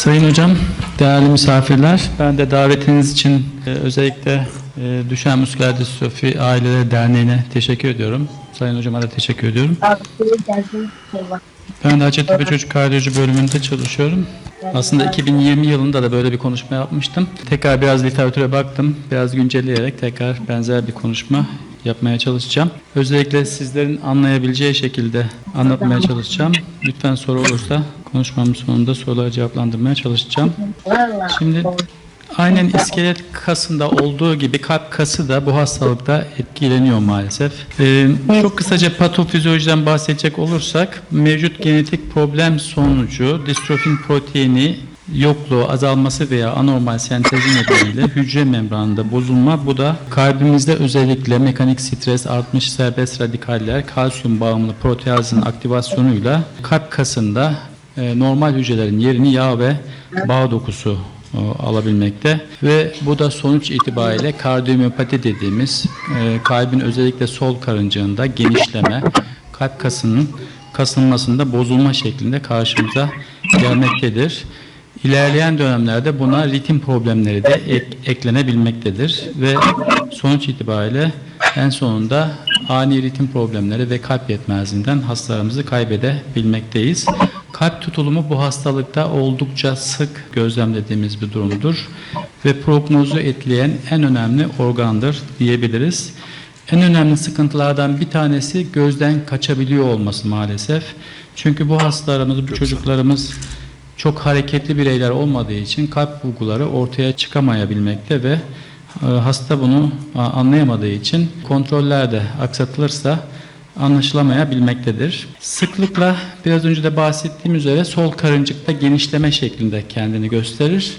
Sayın Hocam, değerli misafirler, ben de davetiniz için e, özellikle e, Düşen Muskler Distrofi Aileleri Derneği'ne teşekkür ediyorum. Sayın Hocama da teşekkür ediyorum. Ben de Hacettepe Çocuk Kardiyoloji bölümünde çalışıyorum. Aslında 2020 yılında da böyle bir konuşma yapmıştım. Tekrar biraz literatüre baktım. Biraz güncelleyerek tekrar benzer bir konuşma yapmaya çalışacağım. Özellikle sizlerin anlayabileceği şekilde anlatmaya çalışacağım. Lütfen soru olursa konuşmamın sonunda soruları cevaplandırmaya çalışacağım. Şimdi aynen iskelet kasında olduğu gibi kalp kası da bu hastalıkta etkileniyor maalesef. Ee, çok kısaca patofizyolojiden bahsedecek olursak mevcut genetik problem sonucu distrofin proteini yokluğu, azalması veya anormal sentezi nedeniyle hücre membranında bozulma. Bu da kalbimizde özellikle mekanik stres, artmış serbest radikaller, kalsiyum bağımlı proteazın aktivasyonuyla kalp kasında e, normal hücrelerin yerini yağ ve bağ dokusu e, alabilmekte ve bu da sonuç itibariyle kardiyomiyopati dediğimiz e, kalbin özellikle sol karıncığında genişleme, kalp kasının kasılmasında bozulma şeklinde karşımıza gelmektedir. İlerleyen dönemlerde buna ritim problemleri de ek- eklenebilmektedir ve sonuç itibariyle en sonunda ani ritim problemleri ve kalp yetmezliğinden hastalarımızı kaybedebilmekteyiz. Kalp tutulumu bu hastalıkta oldukça sık gözlemlediğimiz bir durumdur ve prognozu etkileyen en önemli organdır diyebiliriz. En önemli sıkıntılardan bir tanesi gözden kaçabiliyor olması maalesef. Çünkü bu hastalarımız, bu çocuklarımız çok hareketli bireyler olmadığı için kalp bulguları ortaya çıkamayabilmekte ve e, hasta bunu anlayamadığı için kontroller de aksatılırsa anlaşılamayabilmektedir. Sıklıkla biraz önce de bahsettiğim üzere sol karıncıkta genişleme şeklinde kendini gösterir.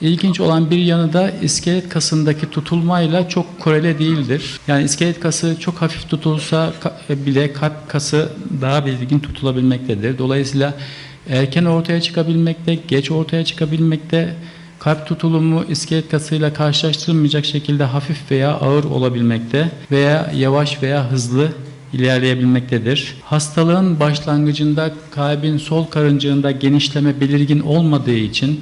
İlginç olan bir yanı da iskelet kasındaki tutulmayla çok korele değildir. Yani iskelet kası çok hafif tutulsa ka- bile kalp kası daha belirgin tutulabilmektedir. Dolayısıyla erken ortaya çıkabilmekte, geç ortaya çıkabilmekte, kalp tutulumu iskelet kasıyla karşılaştırılmayacak şekilde hafif veya ağır olabilmekte veya yavaş veya hızlı ilerleyebilmektedir. Hastalığın başlangıcında kalbin sol karıncığında genişleme belirgin olmadığı için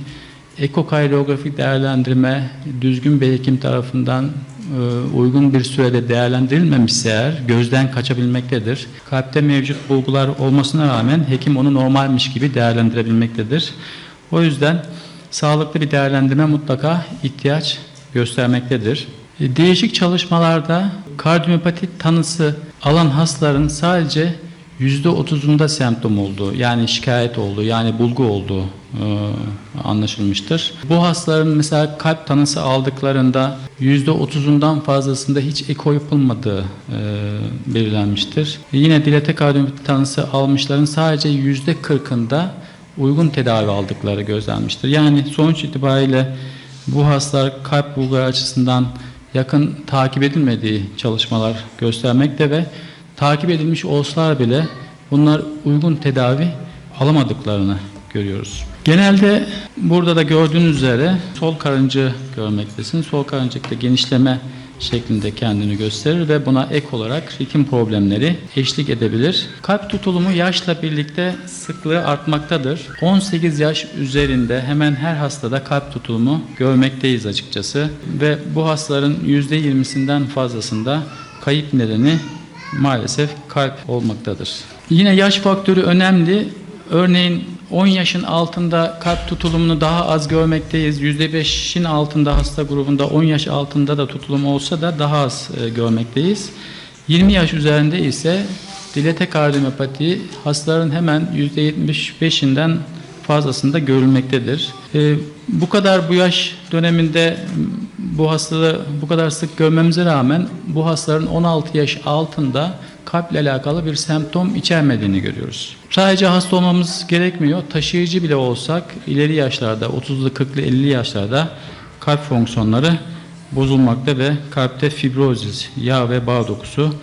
ekokaryografik değerlendirme düzgün bir hekim tarafından e, uygun bir sürede değerlendirilmemişse eğer gözden kaçabilmektedir. Kalpte mevcut bulgular olmasına rağmen hekim onu normalmiş gibi değerlendirebilmektedir. O yüzden sağlıklı bir değerlendirme mutlaka ihtiyaç göstermektedir. E, Değişik çalışmalarda kardiyomiyopati tanısı alan hastaların sadece %30'unda semptom olduğu yani şikayet olduğu yani bulgu olduğu e, anlaşılmıştır. Bu hastaların mesela kalp tanısı aldıklarında %30'undan fazlasında hiç eko yapılmadığı e, belirlenmiştir. Yine dilate kardiyomiyopati tanısı almışların sadece %40'ında uygun tedavi aldıkları gözlenmiştir. Yani sonuç itibariyle bu hastalar kalp bulguları açısından yakın takip edilmediği çalışmalar göstermekte ve takip edilmiş olsalar bile bunlar uygun tedavi alamadıklarını görüyoruz. Genelde burada da gördüğünüz üzere sol karıncı görmektesin. Sol karıncıkta genişleme şeklinde kendini gösterir ve buna ek olarak ritim problemleri eşlik edebilir. Kalp tutulumu yaşla birlikte sıklığı artmaktadır. 18 yaş üzerinde hemen her hastada kalp tutulumu görmekteyiz açıkçası ve bu hastaların %20'sinden fazlasında kayıp nedeni maalesef kalp olmaktadır. Yine yaş faktörü önemli. Örneğin 10 yaşın altında kalp tutulumunu daha az görmekteyiz. %5'in altında hasta grubunda 10 yaş altında da tutulum olsa da daha az e, görmekteyiz. 20 yaş üzerinde ise dilete kardiyomiyopati hastaların hemen %75'inden fazlasında görülmektedir. E, bu kadar bu yaş döneminde bu hastalığı bu kadar sık görmemize rağmen bu hastaların 16 yaş altında kalple alakalı bir semptom içermediğini görüyoruz. Sadece hasta olmamız gerekmiyor. Taşıyıcı bile olsak ileri yaşlarda 30'lu 40'lı 50'li yaşlarda kalp fonksiyonları bozulmakta ve kalpte fibrozis, yağ ve bağ dokusu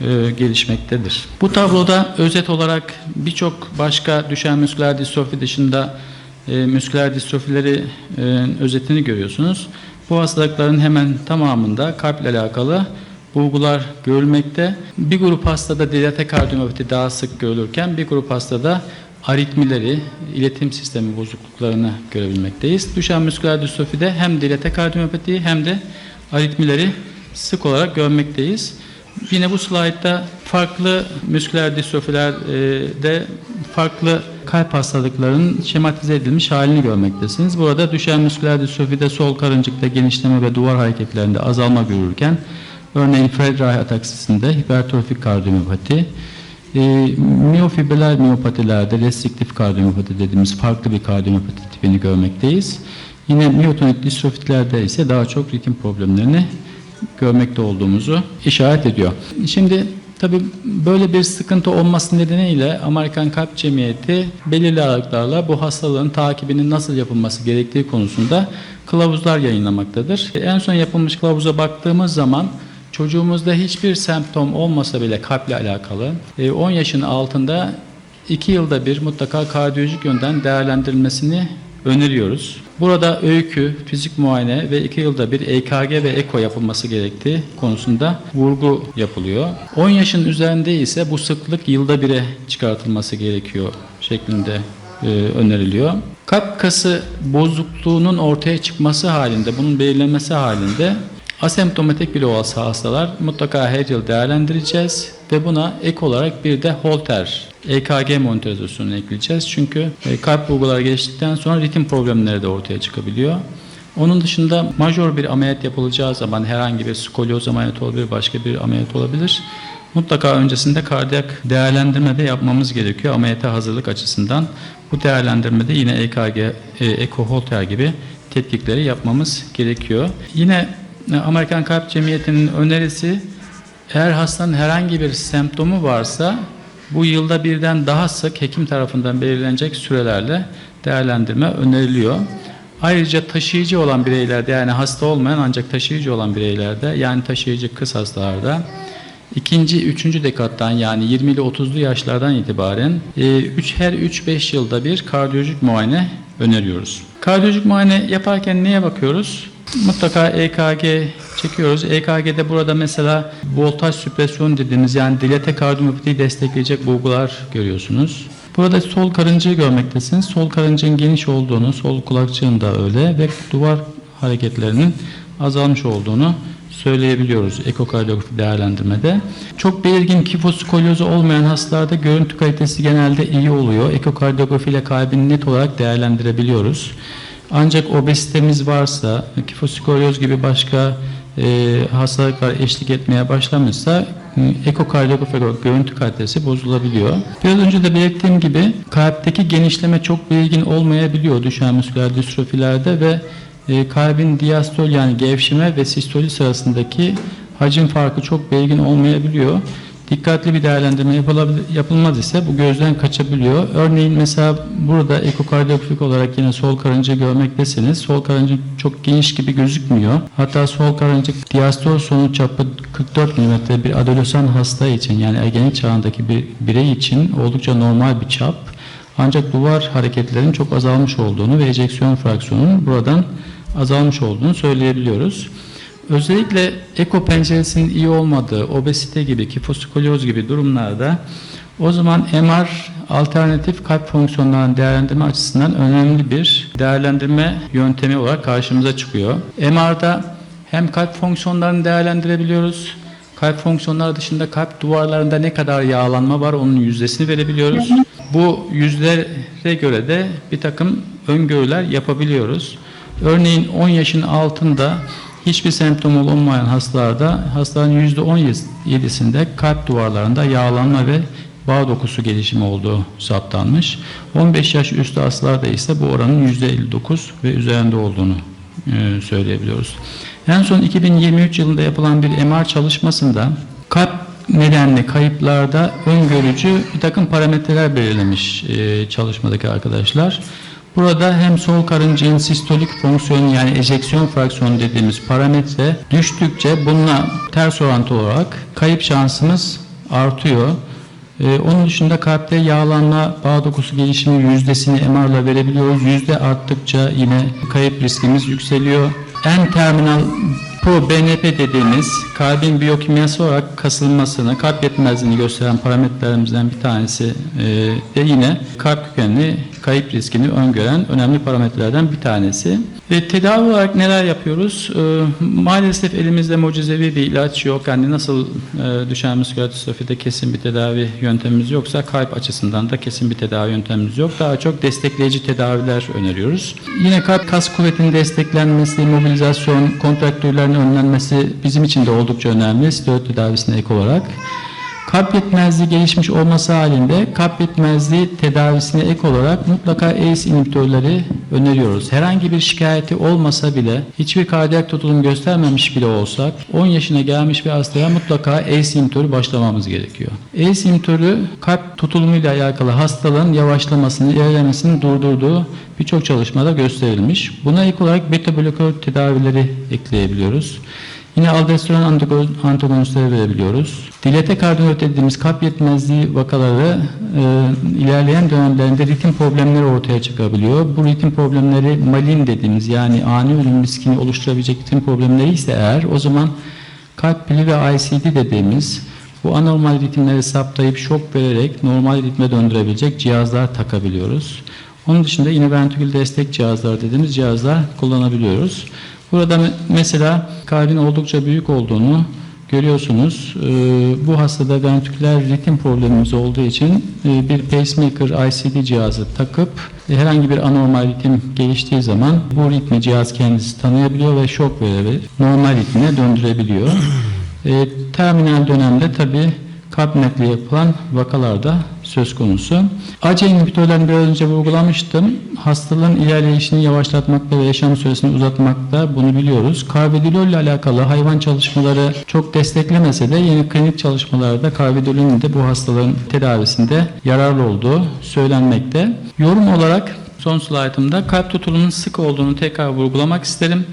e, gelişmektedir. Bu tabloda özet olarak birçok başka düşen müsküler distrofi dışında e, müsküler distrofileri e, özetini görüyorsunuz. Bu hastalıkların hemen tamamında kalple alakalı bulgular görülmekte. Bir grup hastada dilate kardiyomiyopati daha sık görülürken bir grup hastada aritmileri, iletim sistemi bozukluklarını görebilmekteyiz. Düşen musküler distrofide hem dilate kardiyomiyopatiyi hem de aritmileri sık olarak görmekteyiz. Yine bu slaytta farklı musküler distrofilerde farklı kalp hastalıklarının şematize edilmiş halini görmektesiniz. Burada düşen musküler distrofide sol karıncıkta genişleme ve duvar hareketlerinde azalma görürken örneğin Fred-Rayet ataksisinde hipertrofik kardiyomiyopati, e, miyofibriller miyopatilerde restriktif kardiyomiyopati dediğimiz farklı bir kardiyomiyopati tipini görmekteyiz. Yine miyotonik distrofitlerde ise daha çok ritim problemlerini görmekte olduğumuzu işaret ediyor. Şimdi tabi böyle bir sıkıntı olması nedeniyle Amerikan Kalp Cemiyeti belirli aralıklarla bu hastalığın takibinin nasıl yapılması gerektiği konusunda kılavuzlar yayınlamaktadır. En son yapılmış kılavuza baktığımız zaman çocuğumuzda hiçbir semptom olmasa bile kalple alakalı 10 yaşın altında 2 yılda bir mutlaka kardiyolojik yönden değerlendirilmesini öneriyoruz. Burada öykü, fizik muayene ve 2 yılda bir EKG ve eko yapılması gerektiği konusunda vurgu yapılıyor. 10 yaşın üzerinde ise bu sıklık yılda bire çıkartılması gerekiyor şeklinde e, öneriliyor. Kalp kası bozukluğunun ortaya çıkması halinde, bunun belirlenmesi halinde asemptomatik bile olsa hastalar mutlaka her yıl değerlendireceğiz ve buna ek olarak bir de Holter EKG monitorizasyonunu ekleyeceğiz. Çünkü e, kalp bulguları geçtikten sonra ritim problemleri de ortaya çıkabiliyor. Onun dışında majör bir ameliyat yapılacağı zaman herhangi bir skolyoz ameliyatı olabilir, başka bir ameliyat olabilir. Mutlaka öncesinde kardiyak değerlendirme de yapmamız gerekiyor ameliyata hazırlık açısından. Bu değerlendirmede yine EKG, Eko Holter gibi tetkikleri yapmamız gerekiyor. Yine Amerikan Kalp Cemiyeti'nin önerisi eğer hastanın herhangi bir semptomu varsa bu yılda birden daha sık hekim tarafından belirlenecek sürelerle değerlendirme öneriliyor. Ayrıca taşıyıcı olan bireylerde yani hasta olmayan ancak taşıyıcı olan bireylerde yani taşıyıcı kız hastalarda ikinci, üçüncü dekattan yani 20 ile 30'lu yaşlardan itibaren 3 her 3-5 yılda bir kardiyolojik muayene öneriyoruz. Kardiyolojik muayene yaparken neye bakıyoruz? Mutlaka EKG çekiyoruz. EKG'de burada mesela voltaj süpresyon dediğimiz yani dilate kardiyomiyopatiyi destekleyecek bulgular görüyorsunuz. Burada sol karıncayı görmektesiniz. Sol karıncığın geniş olduğunu, sol kulakçığın da öyle ve duvar hareketlerinin azalmış olduğunu söyleyebiliyoruz ekokardiyografi değerlendirmede. Çok belirgin kifoskolyozu olmayan hastalarda görüntü kalitesi genelde iyi oluyor. Ekokardiyografi ile kalbini net olarak değerlendirebiliyoruz. Ancak obezitemiz varsa, kifoskolyoz gibi başka e, hastalıklar eşlik etmeye başlamışsa e, ekokardiyografi görüntü kalitesi bozulabiliyor. Biraz önce de belirttiğim gibi kalpteki genişleme çok belirgin olmayabiliyor düşen musküler distrofilerde ve e, kalbin diastol yani gevşeme ve sistoli sırasındaki hacim farkı çok belirgin olmayabiliyor. Dikkatli bir değerlendirme yapılmaz ise bu gözden kaçabiliyor. Örneğin mesela burada ekokardiyografik olarak yine sol karıncayı görmektesiniz. Sol karıncık çok geniş gibi gözükmüyor. Hatta sol karıncık diastol sonu çapı 44 mm bir adolesan hasta için yani ergenlik çağındaki bir birey için oldukça normal bir çap. Ancak duvar hareketlerinin çok azalmış olduğunu ve ejeksiyon fraksiyonunun buradan azalmış olduğunu söyleyebiliyoruz. Özellikle eko penceresinin iyi olmadığı, obezite gibi, kifoskolyoz gibi durumlarda o zaman MR alternatif kalp fonksiyonlarını değerlendirme açısından önemli bir değerlendirme yöntemi olarak karşımıza çıkıyor. MR'da hem kalp fonksiyonlarını değerlendirebiliyoruz, kalp fonksiyonları dışında kalp duvarlarında ne kadar yağlanma var onun yüzdesini verebiliyoruz. Bu yüzlere göre de bir takım öngörüler yapabiliyoruz. Örneğin 10 yaşın altında hiçbir semptom olmayan hastalarda hastaların %17'sinde kalp duvarlarında yağlanma ve bağ dokusu gelişimi olduğu saptanmış. 15 yaş üstü hastalarda ise bu oranın %59 ve üzerinde olduğunu e, söyleyebiliyoruz. En son 2023 yılında yapılan bir MR çalışmasında kalp nedenli kayıplarda öngörücü bir takım parametreler belirlemiş e, çalışmadaki arkadaşlar. Burada hem sol karıncığın sistolik fonksiyonu yani ejeksiyon fraksiyonu dediğimiz parametre düştükçe bununla ters orantı olarak kayıp şansımız artıyor. Ee, onun dışında kalpte yağlanma bağ dokusu gelişimi yüzdesini MR'la verebiliyoruz. Yüzde arttıkça yine kayıp riskimiz yükseliyor. En terminal Pro BNP dediğimiz kalbin biyokimyası olarak kasılmasını, kalp yetmezliğini gösteren parametrelerimizden bir tanesi e, de yine kalp kökenli kayıp riskini öngören önemli parametrelerden bir tanesi. E, tedavi olarak neler yapıyoruz? E, maalesef elimizde mucizevi bir ilaç yok. Yani nasıl e, düşen musküler distrofide kesin bir tedavi yöntemimiz yoksa kalp açısından da kesin bir tedavi yöntemimiz yok. Daha çok destekleyici tedaviler öneriyoruz. Yine kalp kas kuvvetinin desteklenmesi, mobilizasyon, kontraktürlerin önlenmesi bizim için de oldukça önemli steroid tedavisine ek olarak. Kalp yetmezliği gelişmiş olması halinde kalp yetmezliği tedavisine ek olarak mutlaka ACE inhibitörleri öneriyoruz. Herhangi bir şikayeti olmasa bile hiçbir kardiyak tutulum göstermemiş bile olsak 10 yaşına gelmiş bir hastaya mutlaka ACE inhibitörü başlamamız gerekiyor. ACE inhibitörü kalp tutulumuyla alakalı hastalığın yavaşlamasını, ilerlemesini durdurduğu birçok çalışmada gösterilmiş. Buna ek olarak beta blokör tedavileri ekleyebiliyoruz. Yine aldosteron antagon- antagonistleri verebiliyoruz. Dilete kardiyolojik dediğimiz kalp yetmezliği vakaları e, ilerleyen dönemlerinde ritim problemleri ortaya çıkabiliyor. Bu ritim problemleri malin dediğimiz yani ani ölüm riskini oluşturabilecek ritim problemleri ise eğer o zaman kalp pili ve ICD dediğimiz bu anormal ritimleri saptayıp şok vererek normal ritme döndürebilecek cihazlar takabiliyoruz. Onun dışında yine ventrikül destek cihazlar dediğimiz cihazlar kullanabiliyoruz. Burada me- mesela kalbin oldukça büyük olduğunu görüyorsunuz. Ee, bu hastada ventriküler ritim problemimiz olduğu için e, bir pacemaker ICD cihazı takıp e, herhangi bir anormal ritim geliştiği zaman bu ritmi cihaz kendisi tanıyabiliyor ve şok vererek normal ritmine döndürebiliyor. E, terminal dönemde tabi kalp nakli yapılan vakalarda söz konusu. ACE inhibitörlerini biraz önce vurgulamıştım. Hastalığın ilerleyişini yavaşlatmakta ve yaşam süresini uzatmakta bunu biliyoruz. Karbidolol ile alakalı hayvan çalışmaları çok desteklemese de yeni klinik çalışmalarda karbidololün de bu hastalığın tedavisinde yararlı olduğu söylenmekte. Yorum olarak son slaytımda kalp tutulumunun sık olduğunu tekrar vurgulamak isterim.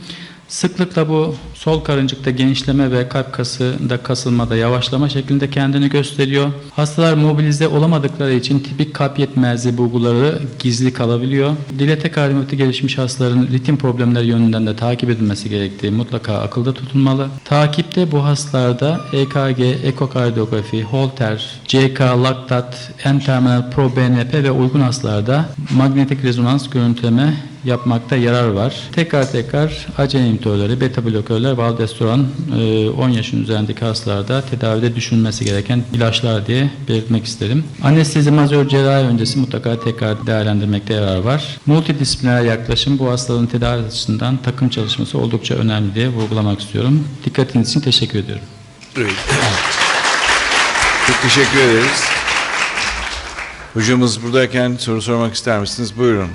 Sıklıkla bu sol karıncıkta genişleme ve kalp kasında kasılmada yavaşlama şeklinde kendini gösteriyor. Hastalar mobilize olamadıkları için tipik kalp yetmezliği bulguları gizli kalabiliyor. Dilete kardiyomiyopati gelişmiş hastaların ritim problemleri yönünden de takip edilmesi gerektiği mutlaka akılda tutulmalı. Takipte bu hastalarda EKG, ekokardiyografi, Holter, CK, laktat, N-terminal pro-BNP ve uygun hastalarda magnetik rezonans görüntüleme yapmakta yarar var. Tekrar tekrar ACE inhibitörleri, beta blokörler, valdestoran e, 10 yaşın üzerindeki hastalarda tedavide düşünülmesi gereken ilaçlar diye belirtmek isterim. Anestezi mazör cerrahi öncesi mutlaka tekrar değerlendirmekte yarar var. Multidisipliner yaklaşım bu hastalığın tedavi açısından takım çalışması oldukça önemli diye vurgulamak istiyorum. Dikkatiniz için teşekkür ediyorum. Evet. Çok teşekkür ederiz. Hocamız buradayken soru sormak ister misiniz? Buyurun.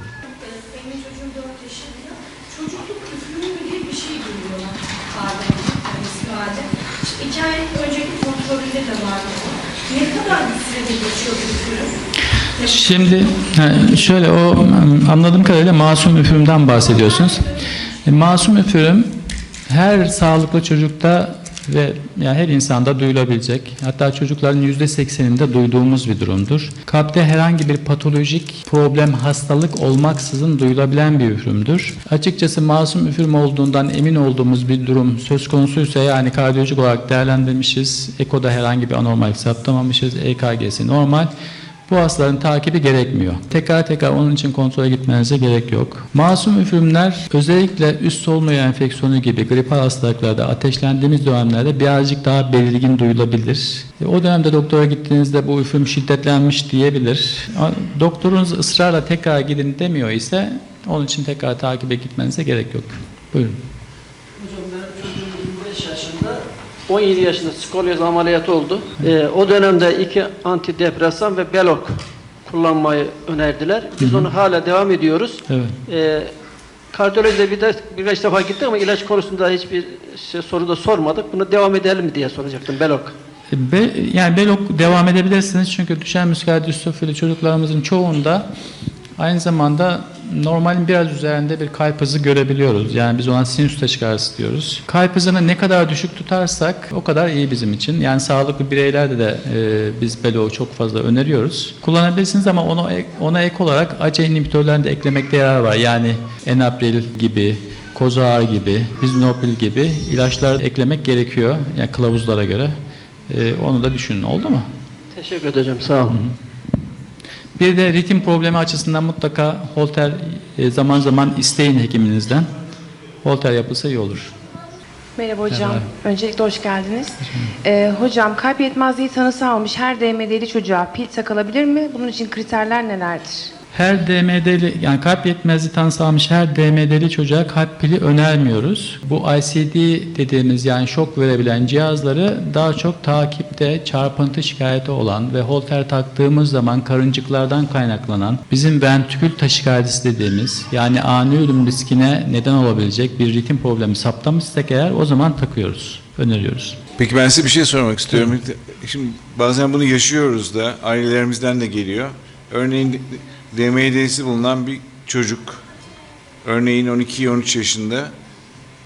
Benim çocuğum 4 yaşında. Çocukluk üfürü mü diye bir şey duyuyorlar. Badem, annesi badem. İşte iki ay önceki kontrolünde de vardı. Ne kadar bir sürede geçiyor bu üfürü? Şimdi şöyle o anladığım kadarıyla masum üfürümden bahsediyorsunuz. E, Masum üfürüm her sağlıklı çocukta ve yani her insanda duyulabilecek. Hatta çocukların yüzde sekseninde duyduğumuz bir durumdur. Kalpte herhangi bir patolojik problem, hastalık olmaksızın duyulabilen bir üfürümdür. Açıkçası masum üfürüm olduğundan emin olduğumuz bir durum söz konusuysa yani kardiyolojik olarak değerlendirmişiz. Eko'da herhangi bir anormallik saptamamışız. EKG'si normal. Bu hastaların takibi gerekmiyor. Tekrar tekrar onun için kontrole gitmenize gerek yok. Masum üfürümler özellikle üst solunum enfeksiyonu gibi gripal hastalıklarda ateşlendiğimiz dönemlerde birazcık daha belirgin duyulabilir. E, O dönemde doktora gittiğinizde bu üfürüm şiddetlenmiş diyebilir. Doktorunuz ısrarla tekrar gidin demiyor ise onun için tekrar takibe gitmenize gerek yok. Buyurun. Hocam benim çocuğum 25 yaşında, 17 yaşında skolyoz ameliyatı oldu. Ee, o dönemde iki antidepresan ve belok kullanmayı önerdiler. Biz onu hala devam ediyoruz. Evet. Ee, kardiyolojide bir de, birkaç defa gittik ama ilaç konusunda hiçbir şey, soru da sormadık. Bunu devam edelim mi diye soracaktım belok. Be, yani belok devam edebilirsiniz çünkü düşen müsküler distrofili çocuklarımızın çoğunda aynı zamanda normalin biraz üzerinde bir kalp hızı görebiliyoruz. Yani biz ona sinüs taşikardısı diyoruz. Kalp hızını ne kadar düşük tutarsak o kadar iyi bizim için. Yani sağlıklı bireylerde de e, biz beloğu çok fazla öneriyoruz. Kullanabilirsiniz ama ona, ek- ona ek olarak ACE inhibitörlerini de eklemekte yarar var. Yani enapril gibi kozağır gibi, biznopil gibi ilaçlar eklemek gerekiyor. Yani kılavuzlara göre. E, onu da düşünün. Oldu mu? Teşekkür ederim. Sağ olun. Bir de ritim problemi açısından mutlaka holter e, zaman zaman isteyin hekiminizden. Holter yapılsa iyi olur. Merhaba hocam. Merhaba. Öncelikle hoş geldiniz. Ee, hocam kalp yetmezliği tanısı almış her DMD'li çocuğa pil takılabilir mi? Bunun için kriterler nelerdir? Her DMD'li yani kalp yetmezliği tanısı almış her DMD'li çocuğa kalp pili önermiyoruz. Bu ICD dediğimiz yani şok verebilen cihazları daha çok takipte çarpıntı şikayeti olan ve holter taktığımız zaman karıncıklardan kaynaklanan bizim ventrikül taşikardisi dediğimiz yani ani ölüm riskine neden olabilecek bir ritim problemi saptamışsak eğer o zaman takıyoruz, öneriyoruz. Peki ben size bir şey sormak istiyorum. Şimdi bazen bunu yaşıyoruz da ailelerimizden de geliyor. Örneğin DMD'si bulunan bir çocuk. Örneğin 12-13 yaşında.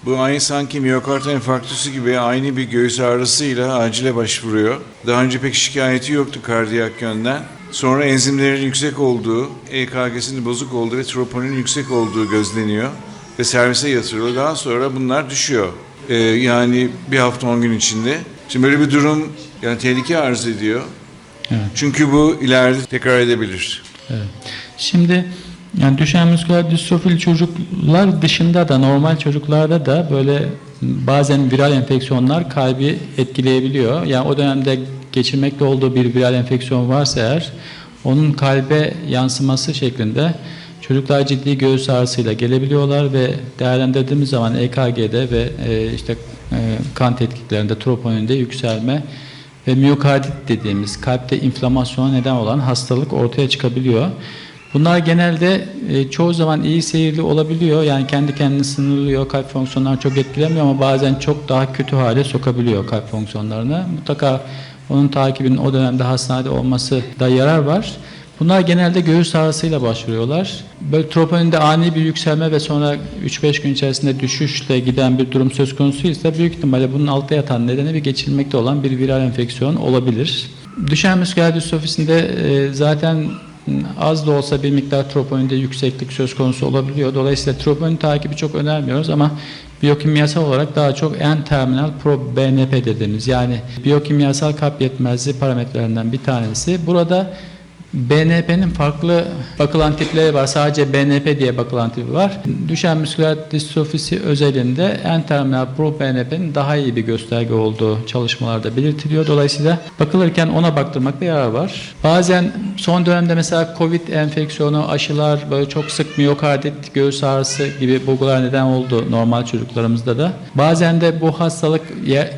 Bu aynı sanki miyokard enfarktüsü gibi aynı bir göğüs ağrısıyla acile başvuruyor. Daha önce pek şikayeti yoktu kardiyak yönden. Sonra enzimlerin yüksek olduğu, EKG'sinin bozuk olduğu ve troponin yüksek olduğu gözleniyor. Ve servise yatırılıyor. Daha sonra bunlar düşüyor. Ee, yani bir hafta 10 gün içinde. Şimdi böyle bir durum yani tehlike arz ediyor. Evet. Çünkü bu ileride tekrar edebilir. Evet. Şimdi yani düşen musküler distrofili çocuklar dışında da normal çocuklarda da böyle bazen viral enfeksiyonlar kalbi etkileyebiliyor. Yani o dönemde geçirmekte olduğu bir viral enfeksiyon varsa eğer onun kalbe yansıması şeklinde çocuklar ciddi göğüs ağrısıyla gelebiliyorlar ve değerlendirdiğimiz zaman EKG'de ve e, işte e, kan tetkiklerinde troponinde yükselme ve miyokardit dediğimiz kalpte inflamasyona neden olan hastalık ortaya çıkabiliyor. Bunlar genelde e, çoğu zaman iyi seyirli olabiliyor. Yani kendi kendini sınırlıyor. Kalp fonksiyonlarını çok etkilemiyor ama bazen çok daha kötü hale sokabiliyor kalp fonksiyonlarını. Mutlaka onun takibinin o dönemde hastanede olması da yarar var. Bunlar genelde göğüs ağrısıyla başvuruyorlar. Böyle troponinde ani bir yükselme ve sonra 3-5 gün içerisinde düşüşle giden bir durum söz konusu ise büyük ihtimalle bunun altta yatan nedeni bir geçirilmekte olan bir viral enfeksiyon olabilir. Düşen musküler distrofisinde e, zaten az da olsa bir miktar troponinde yükseklik söz konusu olabiliyor. Dolayısıyla troponin takibi çok önermiyoruz ama biyokimyasal olarak daha çok en terminal pro BNP dediğimiz yani biyokimyasal kalp yetmezliği parametrelerinden bir tanesi. Burada BNP'nin farklı bakılan tipleri var. Sadece BNP diye bakılan tipi var. Düşen musküler distrofisi özelinde en terminal pro BNP'nin daha iyi bir gösterge olduğu çalışmalarda belirtiliyor. Dolayısıyla bakılırken ona baktırmakta yarar var. Bazen son dönemde mesela COVID enfeksiyonu, aşılar, böyle çok sık miyokardit, göğüs ağrısı gibi bulgular neden oldu normal çocuklarımızda da. Bazen de bu hastalık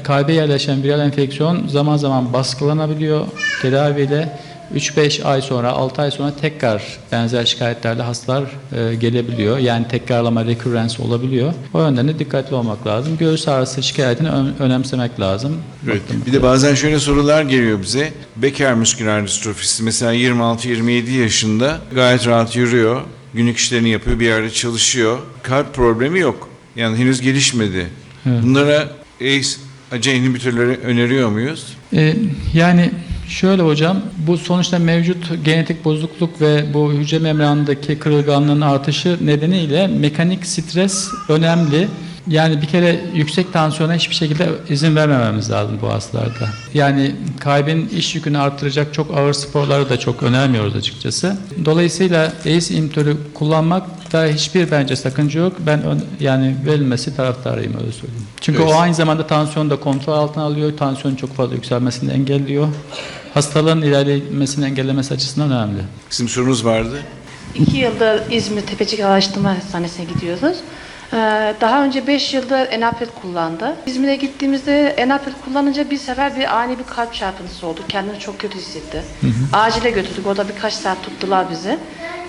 kalbe yerleşen viral enfeksiyon zaman zaman baskılanabiliyor tedaviyle. 3-5 ay sonra, 6 ay sonra tekrar benzer şikayetlerle hastalar e, gelebiliyor. Yani tekrarlama, recurrence olabiliyor. O yönden de dikkatli olmak lazım. Göğüs ağrısı şikayetini ön- önemsemek lazım. Evet. Bir de bazen şöyle sorular geliyor bize. Becker musküler distrofisi mesela 26-27 yaşında gayet rahat yürüyor. Günlük işlerini yapıyor, bir yerde çalışıyor. Kalp problemi yok. Yani henüz gelişmedi. Bunlara ACE, ACE inhibitörleri öneriyor muyuz? E, yani şöyle hocam, bu sonuçta mevcut genetik bozukluk ve bu hücre membranındaki kırılganlığın artışı nedeniyle mekanik stres önemli. Yani bir kere yüksek tansiyona hiçbir şekilde izin vermememiz lazım bu hastalarda. Yani kalbin iş yükünü arttıracak çok ağır sporları da çok önermiyoruz açıkçası. Dolayısıyla ACE inhibitörü kullanmakta hiçbir bence sakınca yok. Ben ön- yani verilmesi taraftarıyım öyle söyleyeyim. Çünkü Evet. o aynı zamanda tansiyonu da kontrol altına alıyor. Tansiyonun çok fazla yükselmesini engelliyor. Hastalığın ilerlemesini engellemesi açısından önemli. Bizim sorunuz vardı. İki yıldır İzmir Tepecik Araştırma Hastanesi'ne gidiyoruz. Ee, Daha önce 5 yıldır enapil kullandı. İzmir'e gittiğimizde enapil kullanınca bir sefer bir ani bir kalp çarpıntısı oldu. Kendini çok kötü hissetti. Acile götürdük. Orada birkaç saat tuttular bizi.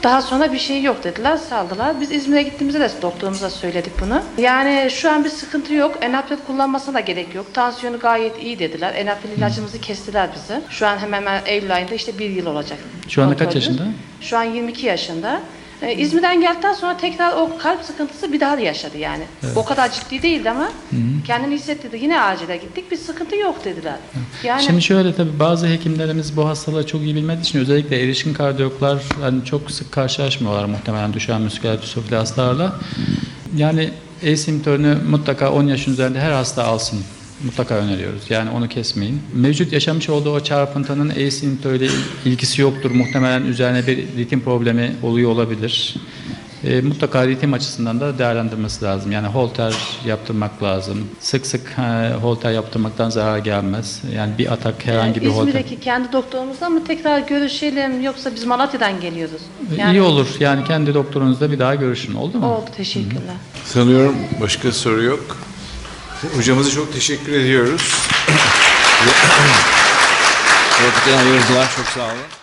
Daha sonra bir şey yok dediler, saldılar. Biz İzmir'e gittiğimizde de doktorumuza söyledik bunu. Yani şu an bir sıkıntı yok. Enapil kullanmasına da gerek yok. Tansiyonu gayet iyi dediler. Enapil ilacımızı kestiler bizi. Şu an hemen hemen Eylül ayında işte bir yıl olacak. Şu anda kaç yaşında? Şu an 22 yaşında. Ee, İzmir'den geldikten sonra tekrar o kalp sıkıntısı bir daha yaşadı yani. O kadar ciddi değildi ama kendini hissettirdi. Yine acile gittik. Bir sıkıntı yok dediler. Yani Şimdi şöyle tabii bazı hekimlerimiz bu hastalığı çok iyi bilmediği için özellikle erişkin kardiyoklar hani çok sık karşılaşmıyorlar muhtemelen düşen musküler distrofili hastalarla. Yani Asymtörünü mutlaka 10 yaşın üzerinde her hasta alsın. Mutlaka öneriyoruz. Yani onu kesmeyin. Mevcut yaşamış olduğu o çarpıntının asymtörüyle ilgisi yoktur. Muhtemelen üzerine bir ritim problemi oluyor olabilir. E, mutlaka ritim açısından da değerlendirmesi lazım. Yani holter yaptırmak lazım. Sık sık e, holter yaptırmaktan zarar gelmez. Yani bir atak herhangi bir holter. İzmir'deki kendi doktorumuzla mı tekrar görüşelim yoksa biz Malatya'dan geliyoruz? İyi olur. Yani kendi doktorunuzla bir daha görüşün. Oldu mu? Oldu teşekkürler. Sanıyorum başka soru yok. Hocamıza çok teşekkür ediyoruz. Vakitini ayırdılar. Çok sağ olun.